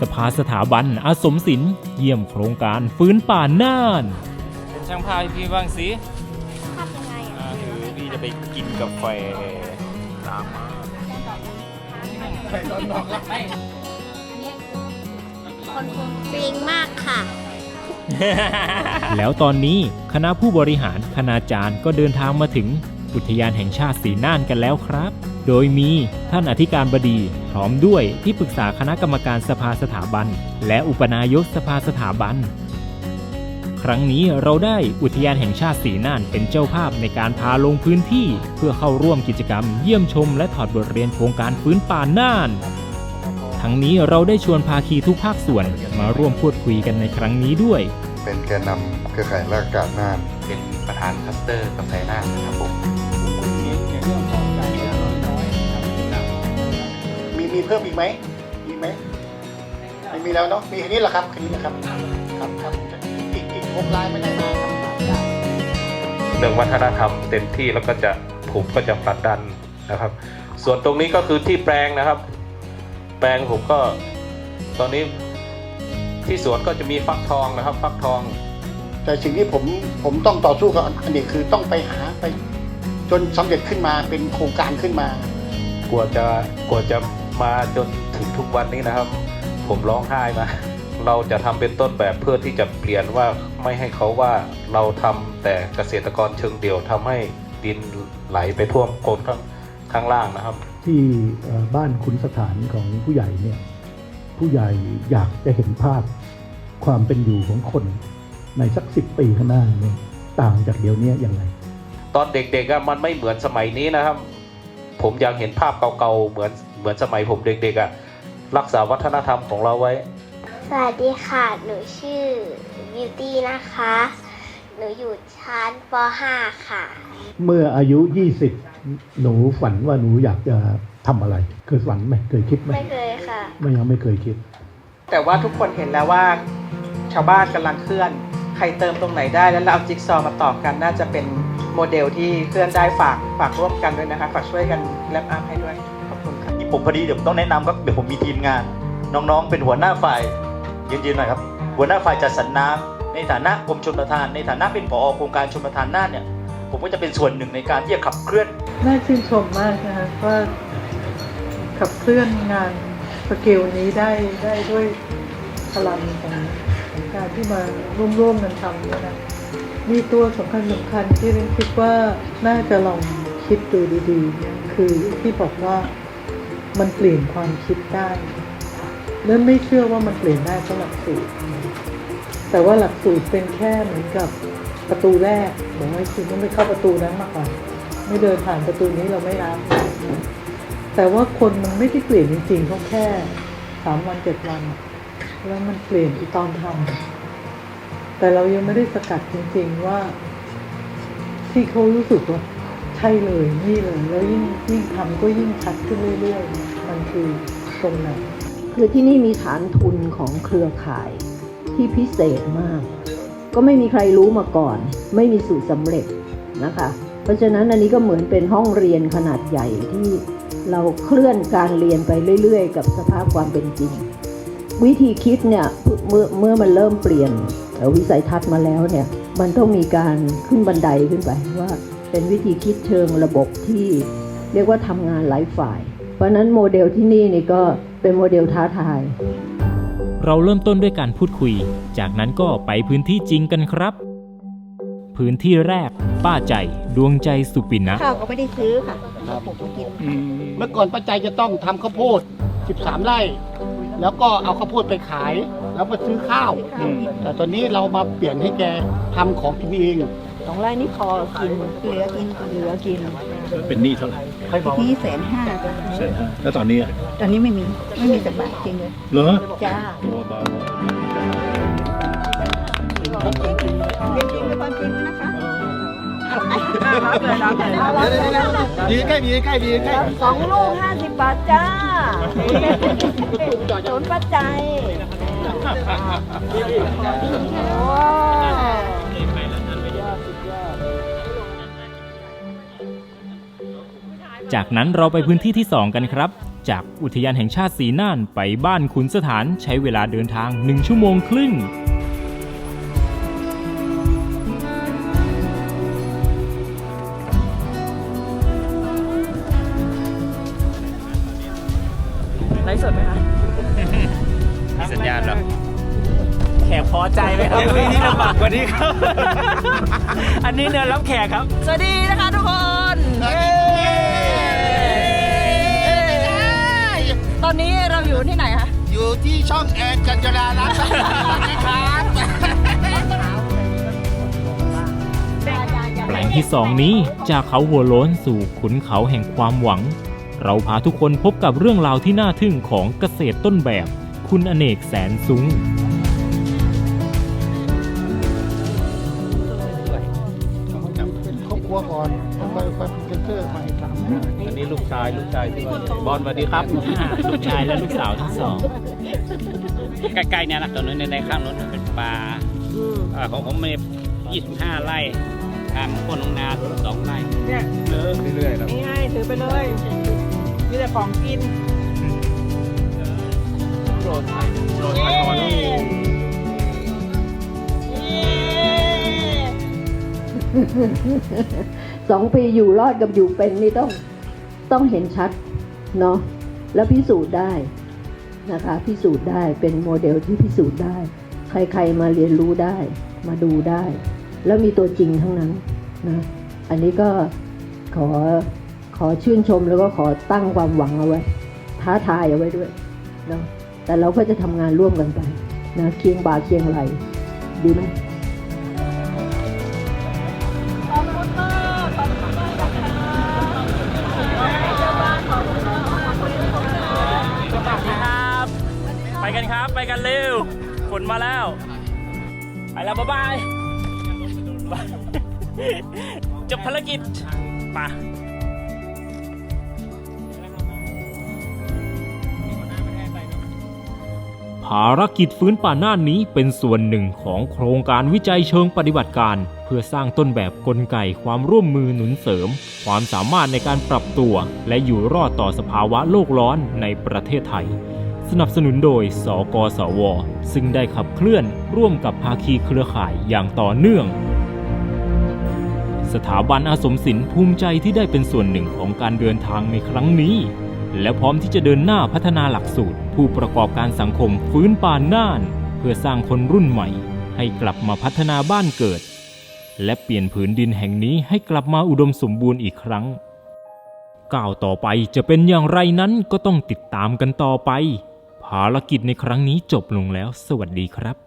สภาสถาบันอาสมศิลป์เยี่ยมโครงการฟื้นป่าน่าน เป็นช่างภาพให้พี่บ้างสิภาพยังไงอ่าอะคือพี่จะไปกินกาแฟตามมาคนคงจริงมากค่ะ แล้วตอนนี้คณะผู้บริหารคณาจารย์ก็เดินทางมาถึงอุทยานแห่งชาติสีน่านกันแล้วครับ โดยมีท่านอธิการบดีพร้อมด้วยที่ปรึกษาคณะกรรมการสภาสถาบัน และอุปนายกสภาสถาบัน ครั้งนี้เราได้อุทยานแห่งชาติสีน่านเป็นเจ้าภาพในการพาลงพื้นที่ เพื่อเข้าร่วมกิจกรรมเยี่ยมชม และถอดบทเรียนโครงการฟื้นป่าน่าน ทั้งนี้เราได้ชวนภาคีทุกภาคส่วนมาร่วมพูดคุยกันในครั้งนี้ด้วย เป็นแกนนำเครือข่ายราชการน่าน เป็นประธานคลัสเตอร์กาแฟน่านนะครับผม มีมีเพิ่มอีกไหมมีไหมไม่มีแล้วเนาะมีแค่นี้แหละครับแค่นี้นะครับครับครับอีกอีกหกลายไม่ได้มาครับเรื่องวัฒนธรรมเต็มที่แล้วก็จะผมก็จะผลักดันนะครับ ส่วนตรงนี้ก็คือที่แปลงนะครับ แปลงผมก็ตอนนี้ที่สวนก็จะมีฟักทองนะครับ ฟักทอง แต่สิ่งที่ผมผมต้องต่อสู้กับอันนี้คือต้องไปหาไปจนสำเร็จขึ้นมาเป็นโครงการขึ้นมากลัวจะกลัวจะ มาจนถึงทุกวันนี้นะครับ ผมร้องไห้มาเราจะทำเป็นต้นแบบเพื่อที่จะเปลี่ยนว่าไม่ให้เขาว่าเราทำแต่เกษตรกรเชิงเดี่ยวทำให้ดินไหลไปท่วมโคนข้างข้างล่างนะครับ ที่เอ่อบ้านคุณสถานของผู้ใหญ่เนี่ยผู้ใหญ่อยากจะเห็นภาพความเป็นอยู่ของคนในสักสิบปีข้างหน้าเนี่ยต่างจากเดี๋ยวนี้อย่างไร ตอนเด็กๆอะมันไม่เหมือนสมัยนี้นะครับ ผมยังเห็นภาพเก่าๆเหมือนเหมือนสมัยผมเด็กๆอะรักษาวัฒนธรรมของเราไว้ สวัสดีค่ะ หนูชื่อบิวตี้นะคะ หนูอยู่ชั้นป .5 ค่ะ เมื่ออายุ 20 หนูฝันว่าหนูอยากจะทำอะไร เคยฝันไหมเคยคิดไหมไม่เคยค่ะ ไม่ยังไม่เคยคิด แต่ว่าทุกคนเห็นแล้วว่าชาวบ้านกำลังเคลื่อน ใครเติมตรงไหนได้แล้วเราเอาจิ๊กซอว์มาต่อกันน่าจะเป็น โมเดลที่เคลื่อนได้ฝากฝากร่วมกันด้วยนะคะฝากช่วยกันแลปอัพให้ด้วยขอบคุณค่ะผมพอดีเดี๋ยวต้องแนะนำครับเดี๋ยวผมมีทีมงาน น้องๆ เป็นหัวหน้าฝ่ายยืนๆหน่อยครับหัวหน้าฝ่ายจัดสรรน้ำในฐานะกรมชลประทาน ในฐานะเป็นผอโครงการชลประทานน่านเนี่ยผมก็จะเป็นส่วนหนึ่งในการที่จะขับเคลื่อนน่าชื่นชมมากนะคะว่าขับเคลื่อนงานสเกลนี้ได้ได้ด้วยพลังของของการที่มาร่วมร่วมๆกันทำเนี่ยนะ มีตัวสำคัญสำคัญที่เรนคิดว่าน่าจะลองคิดดูดีๆคือที่บอกว่ามันเปลี่ยนความคิดได้และไม่เชื่อว่ามันเปลี่ยนได้เพราะหลักสูตร แต่ว่าหลักสูตรเป็นแค่เหมือนกับประตูแรกบอกว่าคุณต้องไปเข้าประตูนั้นมาก่อน ไม่เดินผ่านประตูนี้เราไม่รับแต่ว่าคนมันไม่ได้เปลี่ยนจริงๆเขาแค่สามวันเจ็ดวัน แล้วมันเปลี่ยนอีตอนทำ แต่เรายังไม่ได้สกัดจริง ๆว่า ที่เขารู้สึกว่าใช่เลยนี่เลย แล้วยิ่งยิ่งทำก็ยิ่งชัดขึ้นเรื่อยๆมันคือตรงไหนคือที่นี่มีฐานทุนของเครือข่ายที่พิเศษมาก ก็ไม่มีใครรู้มาก่อน ไม่มีสูตรสำเร็จนะคะ เพราะฉะนั้นอันนี้ก็เหมือนเป็นห้องเรียนขนาดใหญ่ที่เราเคลื่อนการเรียนไปเรื่อย ๆ กับสภาพความเป็นจริง วิธีคิดเนี่ยเมื่อเมื่อมันเริ่มเปลี่ยน วิสัยทัศน์มาแล้วเนี่ยมันต้องมีการขึ้นบันไดขึ้นไปว่า เป็นวิธีคิดเชิงระบบที่เรียกว่าทำงานหลายฝ่าย เพราะฉะนั้นโมเดลที่นี่นี่ก็เป็นโมเดลท้าทาย เราเริ่มต้นด้วยการพูดคุย จากนั้นก็ไปพื้นที่จริงกันครับ พื้นที่แรก ป้าใจดวงใจสุปินะข้าวก็ไม่ได้ซื้อค่ะเราปลูกมากินเมื่อก่อนป้าใจจะต้องทำข้าวโพด 13 ไร่ แล้วก็เอาข้าวโพดไปขาย แล้วมาซื้อข้าวแต่ตอนนี้เรามาเปลี่ยนให้แกทำของกินเองสองไร่นี่พอกินเหลือกินเหลือกินเป็นหนี้เท่าไหร่ที่แสนห้าแสนห้าแล้วตอนนี้อะตอนนี้ไม่มีไม่มีสักบาทจริงเลยเหรอจ้า ตัวเบาเรียนจริงหรือความจริงนะคะดีใกล้ดีใกล้ดีใกล้ สองลูกห้าสิบบาทจ้า สนปัจจัยโอ้จากนั้นเราไปพื้นที่ที่ 2 กันครับ จากอุทยานแห่งชาติสีน่านไปบ้านขุนสถานใช้เวลาเดินทาง 1 ชั่วโมงครึ่ง ดไหมคะมีสัญญาณเหรอ แขกพอใจไหมครับวีที่ลำบากกว่านี้ครับ อันนี้เนินรับแขกครับ สวัสดีนะคะทุกคน ตอนนี้เราอยู่ที่ไหนคะ อยู่ที่ช่องแอนกัญจนารัตน์นะครับแปลงที่สองนี้จากเขาหัวโล้นสู่ขุนเขาแห่งความหวัง เราพาทุกคนพบกับเรื่องราวที่น่าทึ่งของเกษตรต้นแบบ คุณอเนกแสนสูงเป็นครอบครัวก่อนแล้วค่อยค่อยเป็นเซนเตอร์มาอีกสามอันนี้ลูกชายลูกชายที่ว่าบอลสวัสดีครับ ลูกชายและลูกสาวทั้งสอง ใกล้ๆเนี่ยนะตรงนู้นในข้างนู้นเป็นป่าอ่าของผมมี25 ไร่ทางโคนน้องนาสองไร่เนี่ยเรื่อยๆครับนี่ให้ถือไปเลย มีแต่ของกินโปรดโปรดมาก่อนสองปีอยู่รอดกับอยู่เป็นนี่ต้องต้องเห็นชัดเนาะแล้วพิสูจน์ได้นะคะพิสูจน์ได้เป็นโมเดลที่พิสูจน์ได้ ใครๆมาเรียนรู้ได้ มาดูได้ แล้วมีตัวจริงทั้งนั้นนะอันนี้ก็ขอ ขอชื่นชมแล้วก็ขอตั้งความหวังเอาไว้ ท้าทายเอาไว้ด้วยเนาะแต่เราก็จะทำงานร่วมกันไปนะเคียงบ่าเคียงไหลดีไหมครับไปกันครับ ไปกันเร็วฝนมาแล้ว ไปแล้วบ๊ายบายจบภารกิจไปะ ภารกิจฟื้นป่าน่านนี้เป็นส่วนหนึ่งของโครงการวิจัยเชิงปฏิบัติการ เพื่อสร้างต้นแบบกลไกความร่วมมือหนุนเสริม ความสามารถในการปรับตัว และอยู่รอดต่อสภาวะโลกร้อนในประเทศไทย สนับสนุนโดย สกสว ซึ่งได้ขับเคลื่อนร่วมกับภาคีเครือข่ายอย่างต่อเนื่อง สถาบันอาสมศิลป์ภูมิใจที่ได้เป็นส่วนหนึ่งของการเดินทางในครั้งนี้ และพร้อมที่จะเดินหน้าพัฒนาหลักสูตร ผู้ประกอบการสังคมฟื้นป่าน่าน เพื่อสร้างคนรุ่นใหม่ ให้กลับมาพัฒนาบ้านเกิด และเปลี่ยนผืนดินแห่งนี้ให้กลับมาอุดมสมบูรณ์อีกครั้งก้าวต่อไปจะเป็นอย่างไรนั้นก็ต้องติดตามกันต่อไป ภารกิจในครั้งนี้จบลงแล้ว สวัสดีครับ